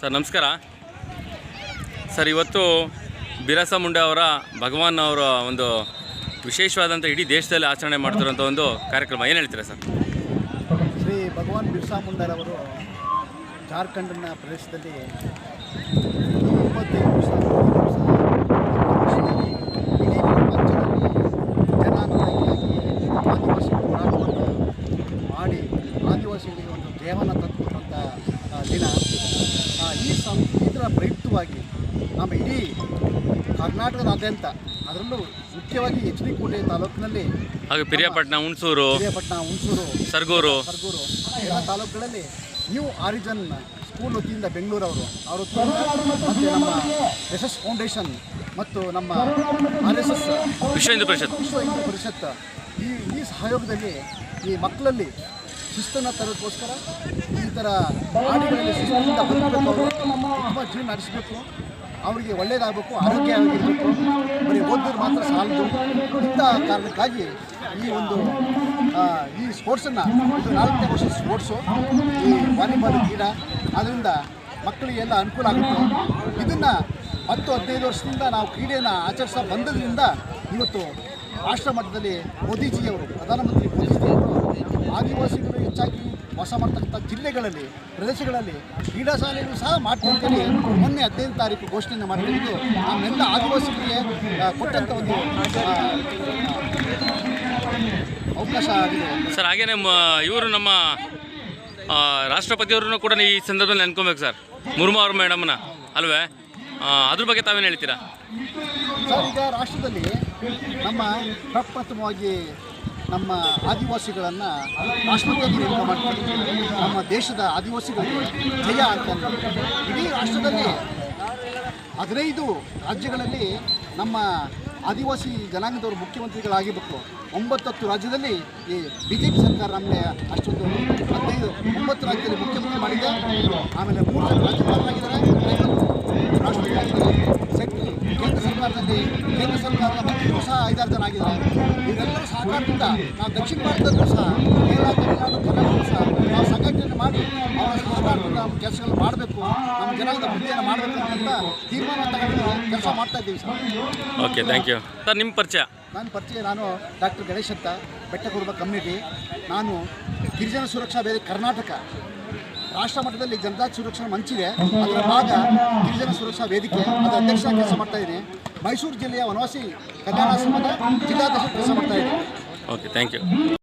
Sir, ನಮಸ್ಕಾರ. Sir, ಇವತ್ತು ಬಿರಸ ಮುಂಡೆ ಅವರ, ಭಗವಾನ್ ಅವರ ಒಂದು ವಿಶೇಷವಾದಂಥ ಇಡೀ ದೇಶದಲ್ಲಿ ಆಚರಣೆ ಮಾಡ್ತಿರೋಂಥ ಒಂದು ಕಾರ್ಯಕ್ರಮ. ಏನು ಹೇಳ್ತೀರಾ ಸರ್? ಶ್ರೀ ಭಗವಾನ್ ಬಿರ್ಸಾ ಮುಂಡರವರು ಜಾರ್ಖಂಡ್ನ ಪ್ರದೇಶದಲ್ಲಿ ಆದಿವಾಸಿಗಳಿಗೆ ಒಂದು ದೇವನ ತಂದುಕೊಟ್ಟಂಥ ದಿನ. ಈ ಸಂ ಇದರ ಪ್ರಯುಕ್ತವಾಗಿ ನಮ್ಮ ಇಡೀ ಕರ್ನಾಟಕದಾದ್ಯಂತ ಅದರಲ್ಲೂ ಮುಖ್ಯವಾಗಿ ಎಚ್ ಡಿ ಕೋಟೆ ತಾಲೂಕಿನಲ್ಲಿ ಹಾಗೆ ಪಿರಿಯಾಪಟ್ಟಣ ಹುಣಸೂರು ಪಿರಿಯಾಪಟ್ಟಣ ಹುಣಸೂರು ಸರ್ಗೂರು. ಸರ್ಗೂರು ಎಲ್ಲ ತಾಲೂಕುಗಳಲ್ಲಿ ನ್ಯೂ ಆರಿಜನ್ ಸ್ಕೂಲ್ ವತಿಯಿಂದ ಬೆಂಗಳೂರವರು ಅವರು ಮತ್ತು ನಮ್ಮ ಎಸ್ ಎಸ್ ಫೌಂಡೇಶನ್ ಮತ್ತು ನಮ್ಮ ಆರ್ ಎಸ್ ಎಸ್ ವಿಶ್ವ ಹಿಂದೂ ಪರಿಷತ್. ವಿಶ್ವ ಹಿಂದೂ ಪರಿಷತ್ ಈ ಈ ಸಹಯೋಗದಲ್ಲಿ ಈ ಮಕ್ಕಳಲ್ಲಿ ಶಿಸ್ತನ್ನು ತರೋದಕ್ಕೋಸ್ಕರ ಈ ಥರ ಆಟಗಳಲ್ಲಿ ಶಿಸ್ತಿನಿಂದ ಬದುಕಬೇಕು ಅವರು. ತುಂಬ ಜೀವನ ನಡೆಸಬೇಕು. ಅವರಿಗೆ ಒಳ್ಳೆಯದಾಗಬೇಕು ಆರೋಗ್ಯ ಆಗಿರಬೇಕು ಬರೀ ಓದಿದ್ರು ಮಾತ್ರ ಸಾಲದು. ಇಂಥ ಕಾರಣಕ್ಕಾಗಿ ಈ ಒಂದು ಈ ಸ್ಪೋರ್ಟ್ಸನ್ನು, ಇದು ನಾಲ್ಕನೇ ವರ್ಷ ಸ್ಪೋರ್ಟ್ಸು, ಈ ವಾಲಿಬಾಲ್ ಕ್ರೀಡಾ, ಅದರಿಂದ ಮಕ್ಕಳಿಗೆಲ್ಲ ಅನುಕೂಲ ಆಗುತ್ತೆ. ಇದನ್ನು ಹತ್ತು, ಹದಿನೈದು ವರ್ಷದಿಂದ ನಾವು ಕ್ರೀಡೆಯನ್ನು ಆಚರಿಸ ಬಂದದ್ರಿಂದ ಇವತ್ತು ರಾಷ್ಟ್ರ ಮಟ್ಟದಲ್ಲಿ ಮೋದಿಜಿಯವರು, ಪ್ರಧಾನಮಂತ್ರಿ ಮೋದಿಜಿಯವರು ಆದಿವಾಸಿಗಳು ಹೆಚ್ಚಾಗಿ ವಾಸ ಮಾಡ್ತಕ್ಕಂಥ ಜಿಲ್ಲೆಗಳಲ್ಲಿ ಪ್ರದೇಶಗಳಲ್ಲಿ ಕ್ರೀಡಾ ಶಾಲೆಗಳು ಸಹ ಮಾಡ್ತೀವಿ ಮೊನ್ನೆ ಹದಿನೈದು ತಾರೀಕು ಘೋಷಣೆಯನ್ನು ಮಾಡಿದ್ದು ನಮ್ಮೆಲ್ಲ ಆದಿವಾಸಿಗಳಿಗೆ ಕೊಟ್ಟಂಥ ಒಂದು ಅವಕಾಶ ಆಗಿದೆ. ಸರ್ ಹಾಗೇನೆ ಇವರು ನಮ್ಮ ರಾಷ್ಟ್ರಪತಿಯವ್ರನ್ನೂ ರಾಷ್ಟ್ರಪತಿಯವ್ರನ್ನು ಕೂಡ ಈ ಸಂದರ್ಭದಲ್ಲಿ ನೆನ್ಕೊಬೇಕು ಸರ್. ಮುರ್ಮು ಅವ್ರ ಮೇಡಮ್ನ ಅಲ್ವೇ? ಅದ್ರ ಬಗ್ಗೆ ತಾವೇನು ಹೇಳ್ತೀರಾ? ಸರ್ ಈಗ ರಾಷ್ಟ್ರದಲ್ಲಿ ನಮ್ಮ ಪ್ರಪ್ರಥಮವಾಗಿ ನಮ್ಮ ಆದಿವಾಸಿಗಳನ್ನು ರಾಷ್ಟ್ರಪತಿ ನೇಮಕ ಮಾಡ್ತೀವಿ. ನಮ್ಮ ದೇಶದ ಆದಿವಾಸಿಗಳು ಜಯ ಅಂತ ಇಡೀ ರಾಷ್ಟ್ರದಲ್ಲಿ ಹದಿನೈದು ರಾಜ್ಯಗಳಲ್ಲಿ ನಮ್ಮ ಆದಿವಾಸಿ ಜನಾಂಗದವರು ಮುಖ್ಯಮಂತ್ರಿಗಳಾಗಿಬೇಕು ಒಂಬತ್ತತ್ತು ರಾಜ್ಯದಲ್ಲಿ ಈ ಬಿ ಜೆ ಪಿ ಸರ್ಕಾರ ನಮಗೆ ಅಷ್ಟೊಂದು ಹದಿನೈದು, ಒಂಬತ್ತು ರಾಜ್ಯದಲ್ಲಿ ಮುಖ್ಯಮಂತ್ರಿ ಮಾಡಿದೆ. ಆಮೇಲೆ ಮೂರು ಜನ ರಾಷ್ಟ್ರಪತಿ ಸೆಂಟ್ರಲ್ ಕೇಂದ್ರ ಸರ್ಕಾರದಲ್ಲಿ ಕೇಂದ್ರ ಸರ್ಕಾರದ ಮಂತ್ರಿಗಳು ಸಹ ಐದಾರು ಜನ ಆಗಿದ್ದಾರೆ. ಇವರೆಲ್ಲರ ನಾವು ದಕ್ಷಿಣ ಭಾರತದಲ್ಲೂ ಸಹ ಕೇರಳ ತಮಿಳುನಾಡು ಸಹ ನಾವು ಸಂಘಟನೆ ಮಾಡಿ ಅವರ ಸಹಕಾರದಿಂದ ನಾವು ಕೆಲಸಗಳನ್ನು ಮಾಡಬೇಕು ನಮ್ಮ ಜನಾಂಗದ ಅಭಿವೃದ್ಧಿಯನ್ನು ಮಾಡಬೇಕು ಅಂತ ತೀರ್ಮಾನ ತಗೊಂಡು ಕೆಲಸ ಮಾಡ್ತಾ ಇದ್ದೀವಿ sir. Okay thank you sir ನಿಮ್ಮ ಪರಿಚಯ? ನನ್ನ ಪರಿಚಯ ನಾನು ಡಾಕ್ಟರ್ ಗಣೇಶ್ ಅಂತ ಬೆಟ್ಟಕುರುಬ ಕಮ್ಯುನಿಟಿ ನಾನು ಗಿರಿಜನ ಸುರಕ್ಷಾ ವೇದಿಕೆ ಕರ್ನಾಟಕ. ರಾಷ್ಟ್ರ ಮಟ್ಟದಲ್ಲಿ ಜನತಾ ಸುರಕ್ಷಾ ಮಂಚಿದೆ. ಅದರ ಭಾಗ ಗಿರಿಜನ ಸುರಕ್ಷಾ ವೇದಿಕೆ. ಅದರ ಅಧ್ಯಕ್ಷ ಕೆಲಸ ಮಾಡ್ತಾ ಇದ್ದೀನಿ. ಮೈಸೂರು ಜಿಲ್ಲೆಯ ವನವಾಸಿ ಕಲ್ಯಾಣ ಆಶ್ರಮದ ಜಿಲ್ಲಾಧ್ಯಕ್ಷ ಕೆಲಸ ಮಾಡ್ತಾ ಇದ್ದೀನಿ. Okay thank you